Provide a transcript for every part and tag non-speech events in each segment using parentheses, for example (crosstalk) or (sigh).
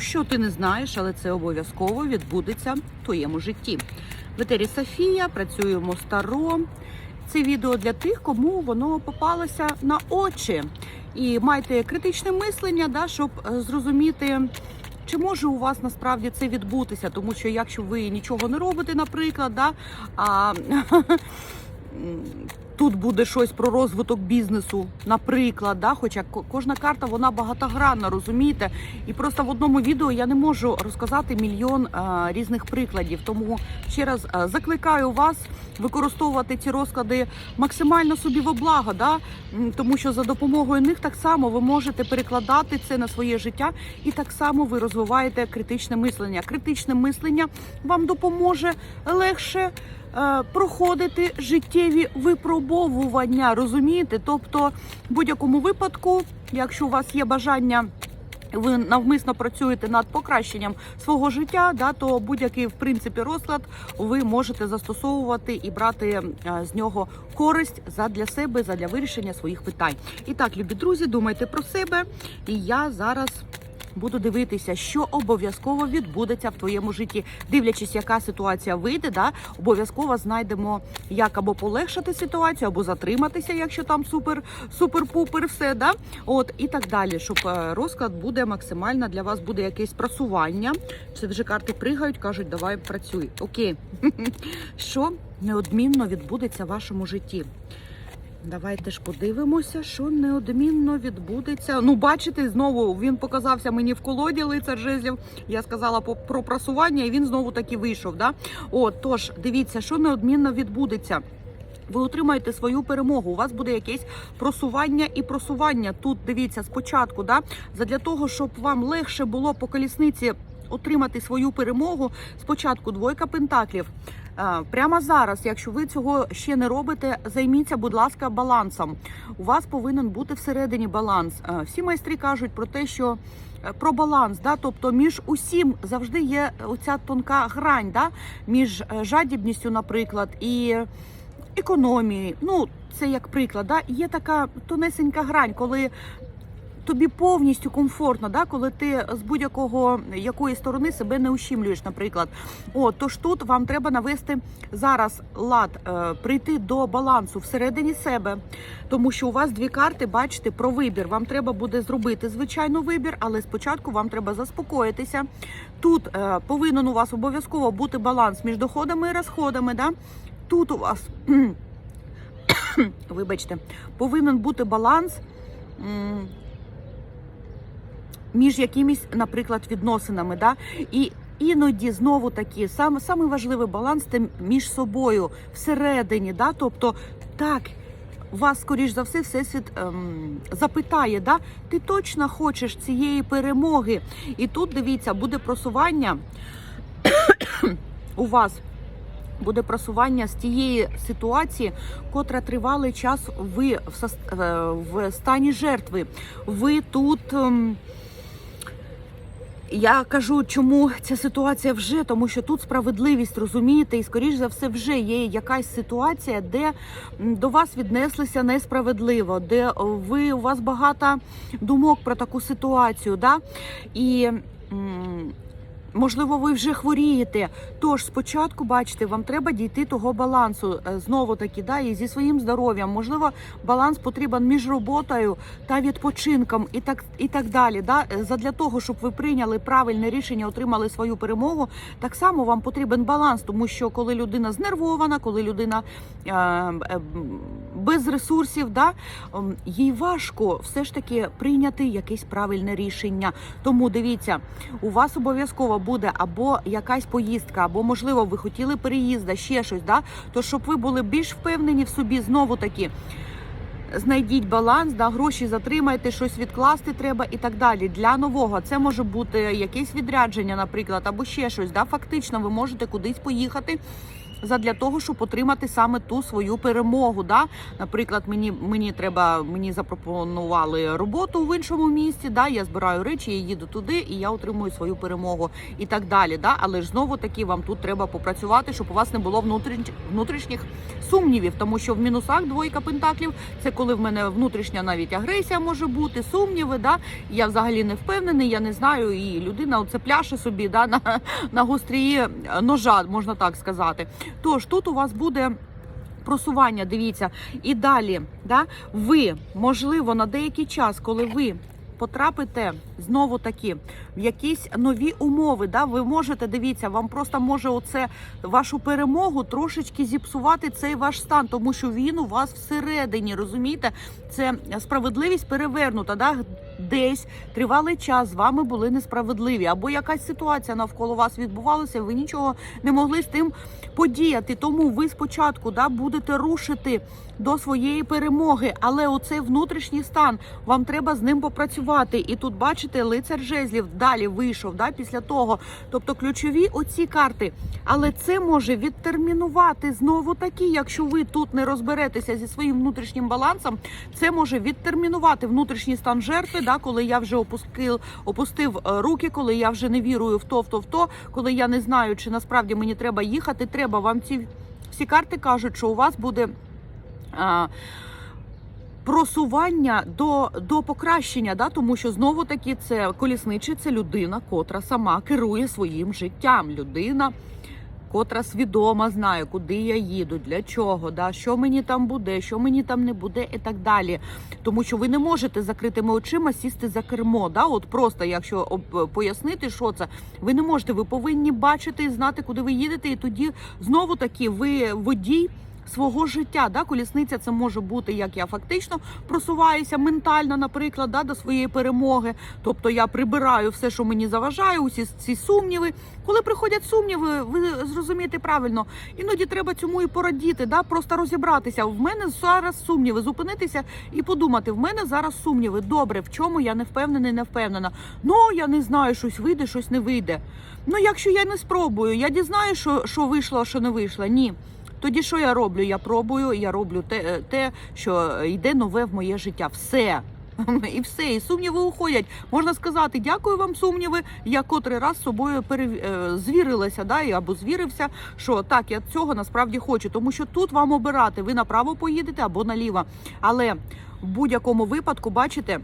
що ти не знаєш, але це обов'язково відбудеться в твоєму житті. В етері Софія працюємо старо. Це відео для тих, кому воно попалося на очі. І майте критичне мислення, да, щоб е, зрозуміти, чи може у вас насправді це відбутися. Тому що якщо ви нічого не робите, наприклад, да, а (laughs) тут буде щось про розвиток бізнесу, наприклад, да, хоча кожна карта вона багатогранна, розумієте? І просто в одному відео я не можу розказати мільйон а, різних прикладів. Тому ще раз а, закликаю вас використовувати ці розклади максимально собі во благо, да? Тому що за допомогою них так само ви можете перекладати це на своє життя, і так само ви розвиваєте критичне мислення. Критичне мислення вам допоможе легше. Е, Проходити життєві випробовування, розумієте? Тобто, в будь-якому випадку, якщо у вас є бажання ви навмисно працюєте над покращенням свого життя, да, то будь-який в принципі розклад ви можете застосовувати і брати е, з нього користь задля себе, задля вирішення своїх питань. І так, любі друзі, думайте про себе. І я зараз. Буду дивитися, що обов'язково відбудеться в твоєму житті, дивлячись, яка ситуація вийде, да обов'язково знайдемо, як або полегшити ситуацію, або затриматися, якщо там супер, супер-пупер, все да. От і так далі, щоб е, розклад буде максимально для вас буде якесь просування. Це вже карти пригають, кажуть, давай працюй. Окей, (laughs) що неодмінно відбудеться в вашому житті. Давайте ж подивимося, що неодмінно відбудеться. Ну, бачите, знову він показався мені в колоді лицар жезлів. Я сказала про просування, і він знову таки вийшов. Да? От, тож, дивіться, що неодмінно відбудеться. Ви отримаєте свою перемогу. У вас буде якесь просування і просування. Тут дивіться спочатку, да, задля того, щоб вам легше було по колісниці отримати свою перемогу. Спочатку двойка пентаклів. Е, Прямо зараз, якщо ви цього ще не робите, займіться, будь ласка, балансом. У вас повинен бути всередині баланс. Е, Всі майстри кажуть про те, що е, про баланс, да, тобто між усім завжди є оця тонка грань, да, між жадібністю, наприклад, і економії. Ну, це як приклад, да, є така тонесенька грань, коли. Тобі повністю комфортно, да, коли ти з будь-якого якої сторони себе не ущімлюєш, наприклад. О, тож тут вам треба навести зараз лад, е, прийти до балансу всередині себе, тому що у вас дві карти, бачите, про вибір. Вам треба буде зробити звичайно вибір, але спочатку вам треба заспокоїтися. Тут е, повинен у вас обов'язково бути баланс між доходами і розходами. Да? Тут у вас, (coughs) вибачте, повинен бути баланс. Між якимись, наприклад, відносинами. Да? І іноді знову таки саме, саме важливий баланс це між собою всередині. Да? Тобто, так. Вас, скоріш за все, всесвіт ем, запитає, да? ти точно хочеш цієї перемоги. І тут дивіться, буде просування (coughs) у вас. Буде просування з тієї ситуації, котра тривалий час ви в, е, в стані жертви. Ви тут. ем, я кажу, чому ця ситуація вже, тому що тут справедливість, розумієте, і скоріш за все вже є якась ситуація, де до вас віднеслися несправедливо, де ви у вас багато думок про таку ситуацію, да? і можливо, ви вже хворієте. Тож спочатку, бачите, вам треба дійти того балансу е, знову таки, да, і зі своїм здоров'ям. Можливо, баланс потрібен між роботою та відпочинком, і так і так далі. Да? Е, Задля того, щоб ви прийняли правильне рішення, отримали свою перемогу, так само вам потрібен баланс, тому що коли людина знервована, коли людина е, е, без ресурсів, да, ем, їй важко все ж таки прийняти якесь правильне рішення. Тому дивіться, у вас обов'язково буде або якась поїздка, або можливо ви хотіли переїзда, ще щось. Да? То щоб ви були більш впевнені в собі, знову таки. Знайдіть баланс, да, гроші затримайте, щось відкласти треба і так далі. Для нового це може бути якесь відрядження, наприклад, або ще щось. Да, фактично, ви можете кудись поїхати задля того, щоб отримати саме ту свою перемогу. Да? Наприклад, мені мені треба, мені запропонували роботу в іншому місті. Да? Я збираю речі, я їду туди і я отримую свою перемогу і так далі. Да? Але ж знову таки вам тут треба попрацювати, щоб у вас не було внутрішніх сумнівів, тому що в мінусах двойка пентаклів це коли в мене внутрішня навіть агресія може бути, сумніви. Да? Я взагалі не впевнений, я не знаю, і людина оце пляше собі да, (laughs) на, на гострії ножа, можна так сказати. Тож тут у вас буде. Просування, дивіться, і далі, да, ви можливо на деякий час, коли ви потрапите знову таки в якісь нові умови, да, ви можете дивіться, вам просто може оце вашу перемогу трошечки зіпсувати цей ваш стан, тому що він у вас всередині, розумієте, це справедливість перевернута. Да? Десь тривалий час з вами були несправедливі, або якась ситуація навколо вас відбувалася, ви нічого не могли з тим подіяти. Тому ви спочатку да, будете рушити до своєї перемоги, але оцей внутрішній стан вам треба з ним попрацювати. І тут бачите, лицар жезлів далі вийшов да, після того. Тобто ключові оці карти. Але це може відтермінувати знову таки, якщо ви тут не розберетеся зі своїм внутрішнім балансом, це може відтермінувати внутрішній стан жертви. Да, коли я вже опустив, опустив е, руки, коли я вже не вірую в то, в то, в то, коли я не знаю, чи насправді мені треба їхати. Треба вам ці всі карти кажуть, що у вас буде. Просування до до покращення, да, тому що знову таки це колісничий, це людина, котра сама керує своїм життям. Людина, котра свідома знає, куди я їду, для чого, да, що мені там буде, що мені там не буде, і так далі. Тому що ви не можете закритими очима сісти за кермо. Да? От просто, якщо пояснити, що це, ви не можете. Ви повинні бачити і знати, куди ви їдете, і тоді знову таки ви водій. Свого життя, да, колісниця це може бути, як я фактично просуваюся ментально, наприклад, да, до своєї перемоги. Тобто я прибираю все, що мені заважає, усі ці сумніви. Коли приходять сумніви, ви зрозумієте правильно, іноді треба цьому і порадіти, да, просто розібратися. В мене зараз сумніви, зупинитися і подумати: в мене зараз сумніви. Добре, в чому я не впевнений, не впевнена. Ну я не знаю, щось вийде, щось не вийде. Ну, якщо я не спробую, я дізнаю, що, що вийшло, що не вийшло. Ні. Тоді що я роблю? Я пробую, я роблю те, те, що йде нове в моє життя. Все. (laughs) І все, і сумніви уходять. Можна сказати, дякую вам, сумніви. Я котрий раз з собою перев... е, звірилася, да, або звірився, що так, я цього насправді хочу. Тому що тут вам обирати, ви направо поїдете або наліво. Але в будь-якому випадку, бачите.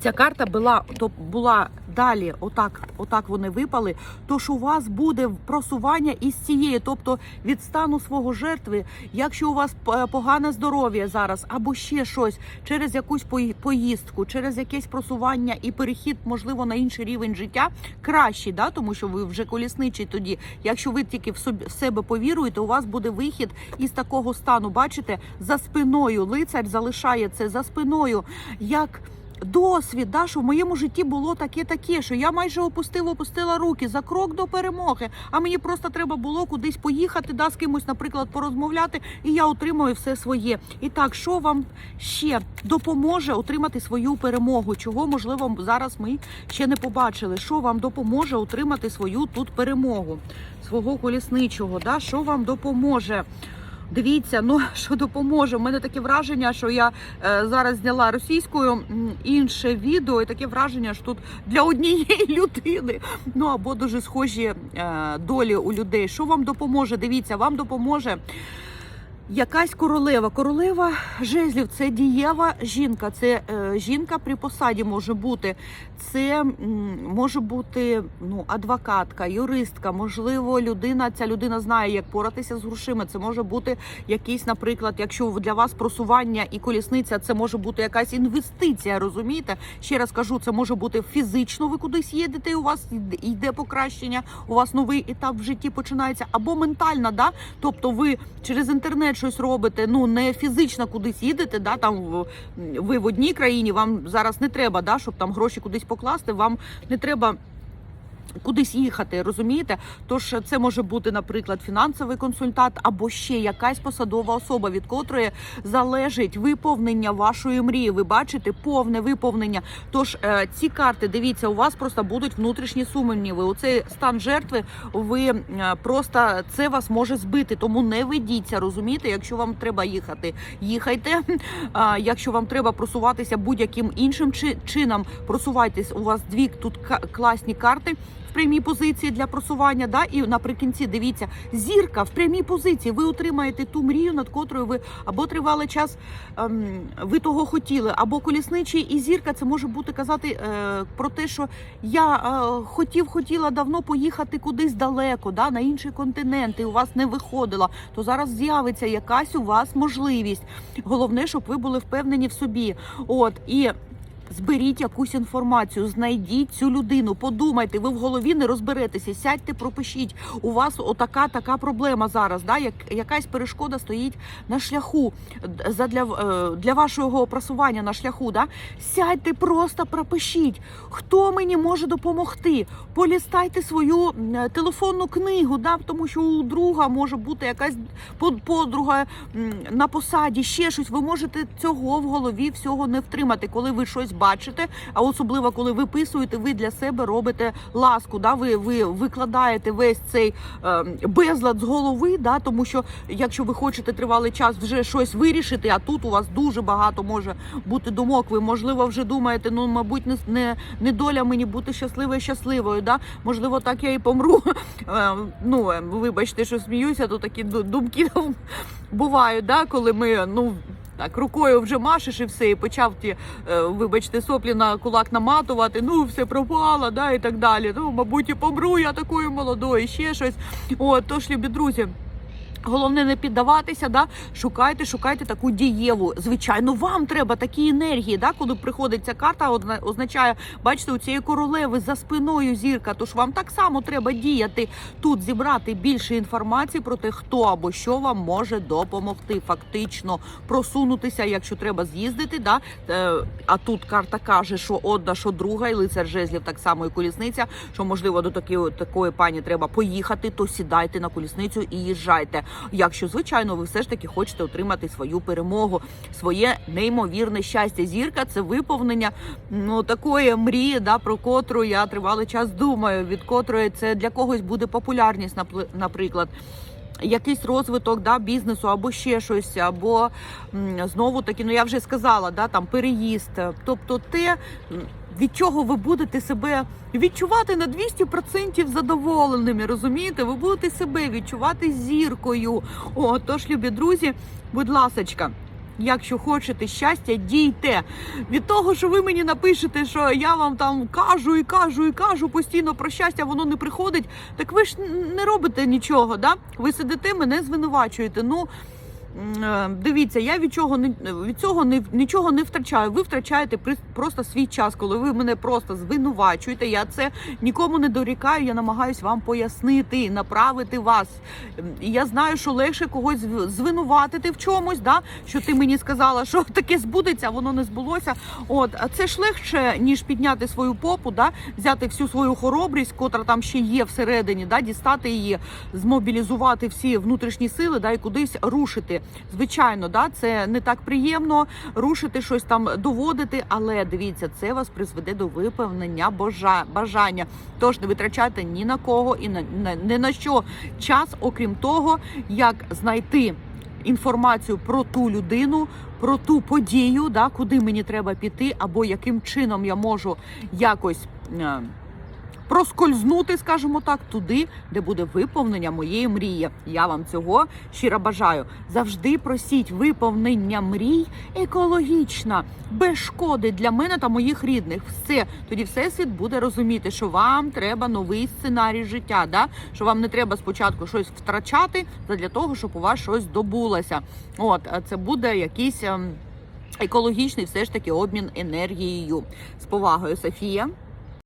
Ця карта була то була далі, отак, отак вони випали. Тож у вас буде просування із цієї, тобто від стану свого жертви, якщо у вас е, погане здоров'я зараз, або ще щось через якусь пої- поїздку, через якесь просування і перехід, можливо, на інший рівень життя, кращий, да, тому що ви вже колісничий тоді. Якщо ви тільки в собі в себе повіруєте, у вас буде вихід із такого стану. Бачите, за спиною лицар залишає це за спиною. як досвід, да, що в моєму житті було таке таке, що я майже опустив, опустила руки за крок до перемоги. А мені просто треба було кудись поїхати, да, з кимось, наприклад, порозмовляти, і я отримую все своє. І так, що вам ще допоможе отримати свою перемогу? Чого можливо зараз ми ще не побачили? Що вам допоможе отримати свою тут перемогу, свого колісничого? Да? Що вам допоможе? Дивіться, ну (laughs) що допоможе. У мене таке враження, що я е, зараз зняла російською інше відео, і таке враження, що тут для однієї (laughs) людини. Ну або дуже схожі е, долі у людей. Що вам допоможе? Дивіться, вам допоможе. Якась королева. Королева жезлів це дієва жінка. Це е, жінка при посаді може бути. Це може бути ну, адвокатка, юристка, можливо, людина. Ця людина знає, як поратися з грошима. Це може бути якийсь, наприклад, якщо для вас просування і колісниця, це може бути якась інвестиція. Розумієте? Ще раз кажу, це може бути фізично. Ви кудись їдете, у вас йде покращення, у вас новий етап в житті починається, або ментальна, да? тобто ви через інтернет щось робите, ну не фізично кудись їдете, да, там ви в одній країні, вам зараз не треба, да, щоб там гроші кудись покласти, вам не треба. Кудись їхати, розумієте? Тож це може бути, наприклад, фінансовий консультант або ще якась посадова особа, від котрої залежить виповнення вашої мрії. Ви бачите повне виповнення. Тож е, ці карти, дивіться, у вас просто будуть внутрішні сумніви. У цей стан жертви ви е, просто це вас може збити. Тому не ведіться, розумієте? Якщо вам треба їхати, їхайте. (laughs) Якщо вам треба просуватися будь-яким іншим чи- чином, просувайтесь. У вас дві тут ка- класні карти. Прямій позиції для просування, да, і наприкінці дивіться, зірка в прямій позиції. Ви отримаєте ту мрію, над котрою ви або тривалий час ем, ви того хотіли, або колісничий і зірка. Це може бути казати е, про те, що я е, хотів, хотіла давно поїхати кудись далеко, да, на інший континент, і у вас не виходило. То зараз з'явиться якась у вас можливість. Головне, щоб ви були впевнені в собі. От і. Зберіть якусь інформацію, знайдіть цю людину, подумайте, ви в голові не розберетеся, сядьте, пропишіть. У вас отака така проблема зараз. Да? Як якась перешкода стоїть на шляху задля е, для вашого просування на шляху. Да? Сядьте, просто пропишіть, хто мені може допомогти. Полістайте свою телефонну книгу, да? тому що у друга може бути якась подруга на посаді, ще щось. Ви можете цього в голові всього не втримати, коли ви щось бачите. А особливо коли виписуєте, ви для себе робите ласку. Да? Ви, ви викладаєте весь цей е, безлад з голови, да? тому що якщо ви хочете тривалий час вже щось вирішити, а тут у вас дуже багато може бути думок. Ви можливо вже думаєте, ну мабуть, не, не, не доля мені бути щасливою щасливою. Да? Можливо, так я і помру. (laughs) Е, ну е, вибачте, що сміюся, то такі думки (laughs) бувають, да? коли ми ну. Так, рукою вже машеш і все, і почав ті, е, вибачте, соплі на кулак наматувати, ну все пропало, да, і так далі. Ну, мабуть, і помру я такою молодою, ще щось. От, тож, любі друзі. Головне не піддаватися, да шукайте, шукайте таку дієву. Звичайно, вам треба такі енергії. Да, коли приходить ця карта, означає, бачите, у цієї королеви за спиною зірка. Тож вам так само треба діяти тут, зібрати більше інформації про те, хто або що вам може допомогти. Фактично просунутися, якщо треба з'їздити. Да, е, а тут карта каже, що одна, що друга, і лицар жезлів так само і колісниця. Що можливо до такої такої пані треба поїхати, то сідайте на колісницю і їжджайте. Якщо звичайно ви все ж таки хочете отримати свою перемогу, своє неймовірне щастя. Зірка це виповнення ну такої мрії, да про котру я тривалий час думаю, від котрої це для когось буде популярність, наприклад. Якийсь розвиток да, бізнесу або ще щось, або знову таки, ну я вже сказала, да, там переїзд. Тобто те, від чого ви будете себе відчувати на 200% задоволеними, розумієте? Ви будете себе відчувати зіркою. О, тож, любі друзі, будь ласочка. Якщо хочете щастя, дійте від того, що ви мені напишете, що я вам там кажу і кажу і кажу постійно про щастя, воно не приходить. Так ви ж не робите нічого, да? Ви сидите, мене звинувачуєте. Ну дивіться, я від чого не від цього не нічого не втрачаю. Ви втрачаєте просто свій час, коли ви мене просто звинувачуєте. Я це нікому не дорікаю. Я намагаюсь вам пояснити, направити вас. Я знаю, що легше когось звинуватити в чомусь, да? що ти мені сказала, що (laughs) таке збудеться, воно не збулося. От, а це ж легше, ніж підняти свою попу, да? взяти всю свою хоробрість, котра там ще є всередині, да? дістати її, змобілізувати всі внутрішні сили, да? і кудись рушити. Звичайно, да? це не так приємно рушити щось там, доводити, але дивіться, це вас призведе до виповнення бажа- бажання. Тож не витрачайте ні на кого і на, ні на що час, окрім того, як знайти інформацію про ту людину, про ту подію, да, куди мені треба піти, або яким чином я можу якось. Проскользнути, скажімо так, туди, де буде виповнення моєї мрії. Я вам цього щиро бажаю. Завжди просіть виповнення мрій екологічно, без шкоди для мене та моїх рідних. Все тоді всесвіт буде розуміти, що вам треба новий сценарій життя. Да? Що вам не треба спочатку щось втрачати для того, щоб у вас щось здобулося. От це буде якийсь ем, екологічний, все ж таки обмін енергією. З повагою, Софія.